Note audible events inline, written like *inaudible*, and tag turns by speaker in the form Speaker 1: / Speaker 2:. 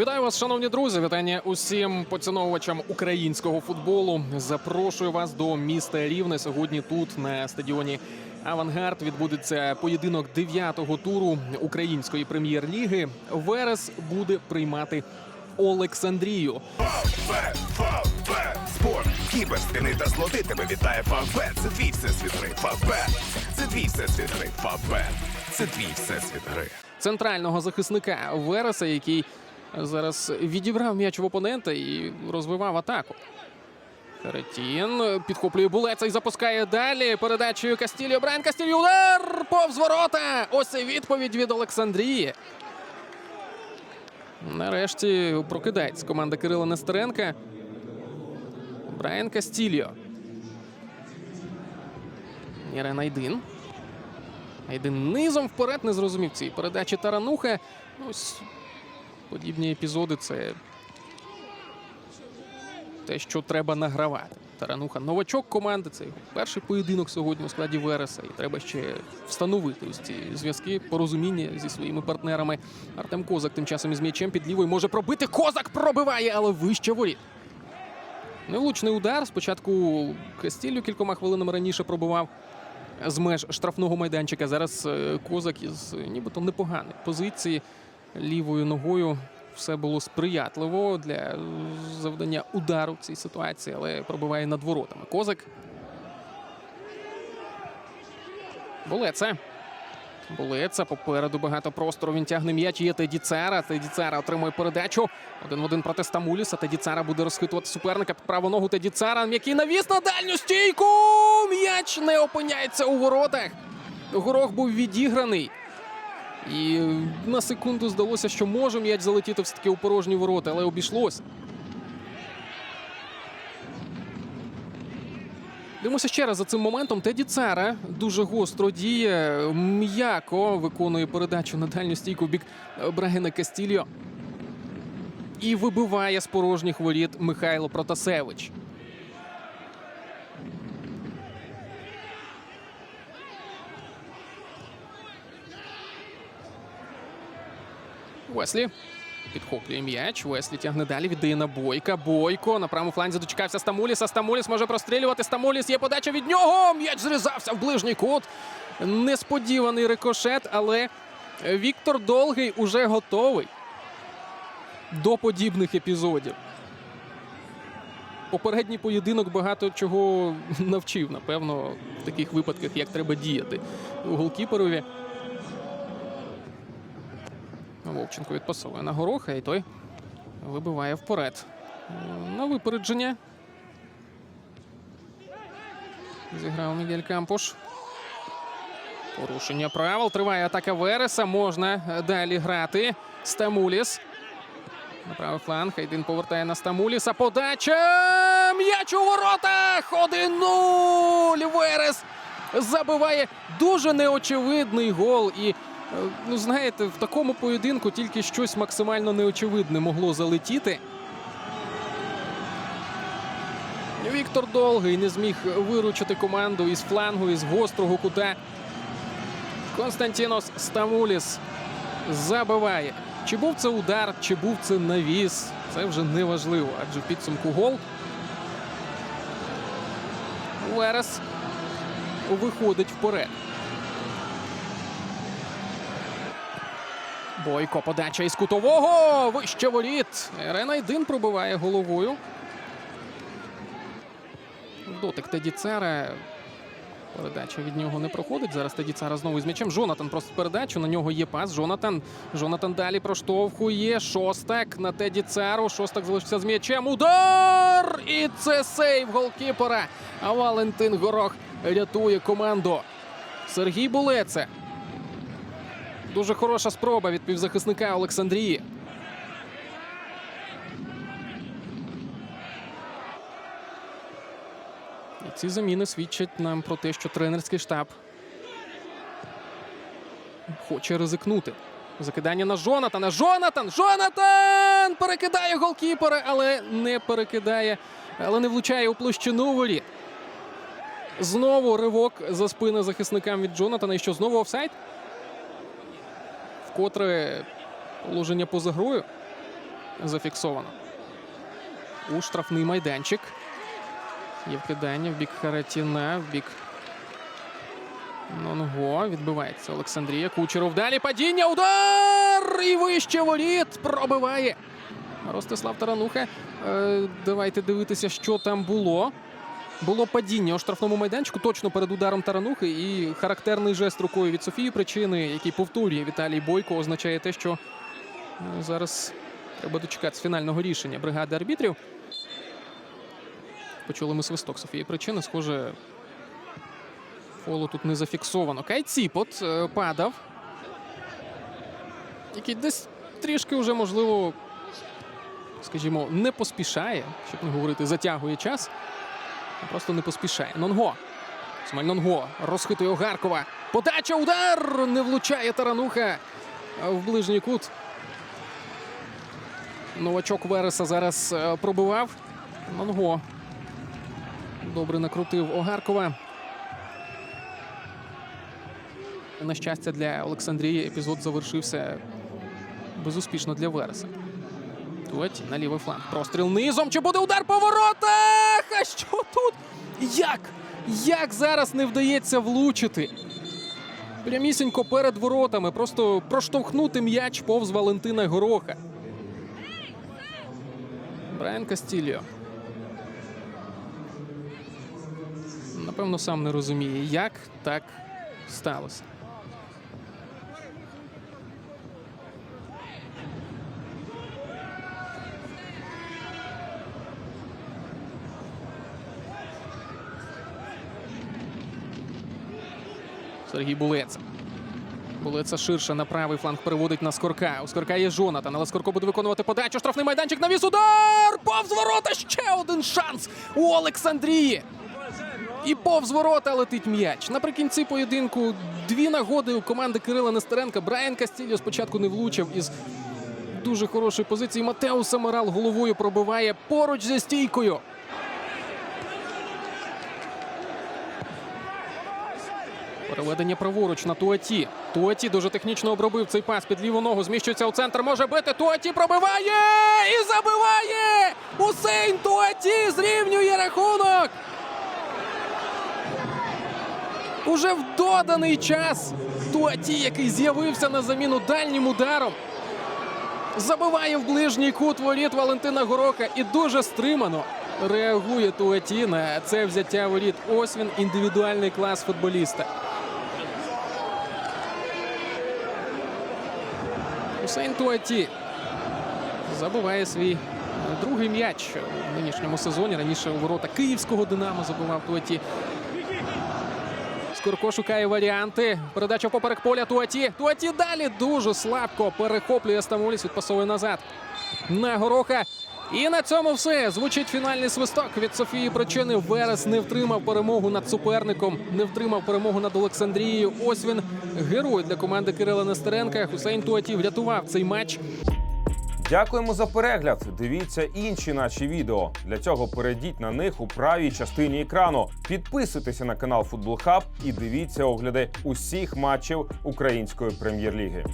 Speaker 1: Вітаю вас, шановні друзі. Вітання усім поціновувачам українського футболу. Запрошую вас до міста Рівне. Сьогодні тут на стадіоні Авангард відбудеться поєдинок дев'ятого туру української прем'єр-ліги. Верес буде приймати Олександрію.
Speaker 2: Спорт, кіберспіни та слоти тебе вітає Фавбет. Це твій всесвіт гри. Фавбет, це твій всесвіт гри. Фавбет, це твій всесвіт гри.
Speaker 1: центрального захисника Вереса, який зараз відібрав м'яч в опонента і розвивав атаку. Харетін підхоплює булеца і запускає далі. Передачею Кастіліо. Брайан Кастіліо. Удар! Повз ворота! Ось і відповідь від Олександрії. Нарешті прокидається команда Кирила Нестеренка. Брайан Кастіліо. Ірен Айдин. Айдин низом вперед не зрозумів цієї передачі Тарануха. Ну, Ось подібні епізоди це те, що треба награвати. Тарануха новачок команди. Це його перший поєдинок сьогодні у складі Вереса. І треба ще встановити ось ці зв'язки, порозуміння зі своїми партнерами. Артем Козак тим часом із м'ячем під лівою може пробити. Козак пробиває, але вище воріт. Невлучний удар. Спочатку Кастілю кількома хвилинами раніше пробивав з меж штрафного майданчика. Зараз е, Козак із нібито непоганої позиції лівою ногою. Все було сприятливо для завдання удару в цій ситуації, але пробиває над воротами. Козак. Булеце. Булеце. Попереду багато простору. Він тягне м'яч. Є Теді Цара. Теді Цара отримує передачу. Один в один проти Стамуліса. Теді Цара буде розхитувати суперника під праву ногу. Теді Цара. М'який навіс на дальню стійку. М'яч не опиняється у воротах. Горох був відіграний. І на секунду здалося, що може м'яч залетіти все-таки у порожні ворота, але обійшлось. Дивимося ще раз за цим моментом. Теді Цара дуже гостро діє, м'яко виконує передачу на дальню стійку в бік Брагена Кастільо. І вибиває з порожніх воріт Михайло Протасевич. Уеслі підхоплює м'яч. Уеслі тягне далі. Віддає на Бойка. Бойко на правому фланзі дочекався Стамуліса. Стамуліс може прострілювати. Стамуліс є подача від нього. М'яч зрізався в ближній кут. Несподіваний рикошет, але Віктор Долгий уже готовий до подібних епізодів. Попередній поєдинок багато чого *laughs* навчив, напевно, в таких випадках, як треба діяти у голкіперові. Вовченко відпасовує на гороха, і той вибиває вперед. На випередження. Зіграв Мігель Кампуш. Порушення правил. Триває атака Вереса. Можна далі грати. Стамуліс. На правий фланг. Хайдин повертає на Стамуліса. Подача! М'яч у воротах! 1-0! Верес забиває дуже неочевидний гол. І, ну, знаєте, в такому поєдинку тільки щось максимально неочевидне могло залетіти. Віктор Долгий не зміг виручити команду із флангу, із гострого кута. Константінос Стамуліс забиває. Чи був це удар, чи був це навіс, це вже не важливо, адже в підсумку гол. Верес виходить вперед. Бойко подача із кутового. Вище воріт. Ренайдин пробиває головою. Дотик Теді Цера. Передача від нього не проходить. Зараз Теді Цара знову з м'ячем. Жонатан просить передачу. На нього є пас. Жонатан. Жонатан далі проштовхує. Шостак на Теді Цару. Шостак залишився з м'ячем. Удар! І це сейв голкіпера. А Валентин Горох рятує команду. Сергій Булеце. Дуже хороша спроба від півзахисника Олександрії. І ці заміни свідчать нам про те, що тренерський штаб хоче ризикнути. Закидання на Жонатана. Жонатан! Жонатан! Перекидає голкіпера, але не перекидає, але не влучає у площину воріт. Знову ривок за спини захисникам від Джонатана. І що знову офсайд? Вкотре положення поза грою. зафіксовано. У штрафний майданчик. Є вкидання в бік Харатіна, в бік Нонго. Відбивається Олександрія. Кучеров далі. Падіння. Удар! І вище воріт пробиває. Ростислав Тарануха. Е, давайте дивитися, що там було. Було падіння у штрафному майданчику точно перед ударом Таранухи. І характерний жест рукою від Софії причини, який повторює Віталій Бойко, означає те, що е, зараз треба дочекатися фінального рішення бригади арбітрів. Почули ми свисток Софії причини. Схоже, фолу тут не зафіксовано. Кайціпот е, падав. Який десь трішки вже, можливо, скажімо, не поспішає, щоб не говорити, затягує час. Просто не поспішає. Нонго. Смаль Нонго розхитує Огаркова. Подача, удар! Не влучає Тарануха в ближній кут. Новачок Вереса зараз е, пробивав. Нонго. Добре накрутив Огаркова. На щастя, для Олександрії епізод завершився безуспішно для Вереса. Туаті на лівий фланг. Простріл низом. Чи буде удар по воротах? А що тут? Як? Як зараз не вдається влучити? Прямісінько перед воротами. Просто проштовхнути м'яч повз Валентина Гороха. Брайан Кастільо. Напевно, сам не розуміє, як так сталося. Сергій Булеца. Булеца ширше на правий фланг переводить на Скорка. У Скорка є Жонатан, але Скорко буде виконувати подачу. Штрафний майданчик навіс удар! Повз ворота ще один шанс у Олександрії. І повз ворота летить м'яч. Наприкінці поєдинку дві нагоди у команди Кирила Нестеренка. Брайан Кастільо спочатку не влучив із дуже хорошої позиції. Матеус Самарал головою пробиває поруч зі стійкою. Переведення праворуч на Туаті. Туаті дуже технічно обробив цей пас під ліву ногу. Зміщується у центр. Може бити. Туаті пробиває і забиває! Усейн Туаті зрівнює рахунок. Уже в доданий час Туаті, який з'явився на заміну дальнім ударом, забиває в ближній кут воріт Валентина Гороха і дуже стримано реагує Туаті на це взяття воріт. Ось він індивідуальний клас футболіста. Хусейн Туаті забиває свій другий м'яч у нинішньому сезоні. Раніше у ворота київського Динамо забивав Туаті. Скорко шукає варіанти. Передача поперек поля Туаті. Туаті далі дуже слабко перехоплює Стамуліс, відпасовує назад на гороха. І на цьому все. Звучить фінальний свисток від Софії Причини. Верес не втримав перемогу над суперником, не втримав перемогу над Олександрією. Ось він герой для команди Кирила Нестеренка. Хусейн Туаті врятував цей матч.
Speaker 3: Дякуємо за перегляд. Дивіться інші наші відео. Для цього перейдіть на них у правій частині екрану. Підписуйтеся на канал Футбол Хаб і дивіться огляди усіх матчів української прем'єр-ліги.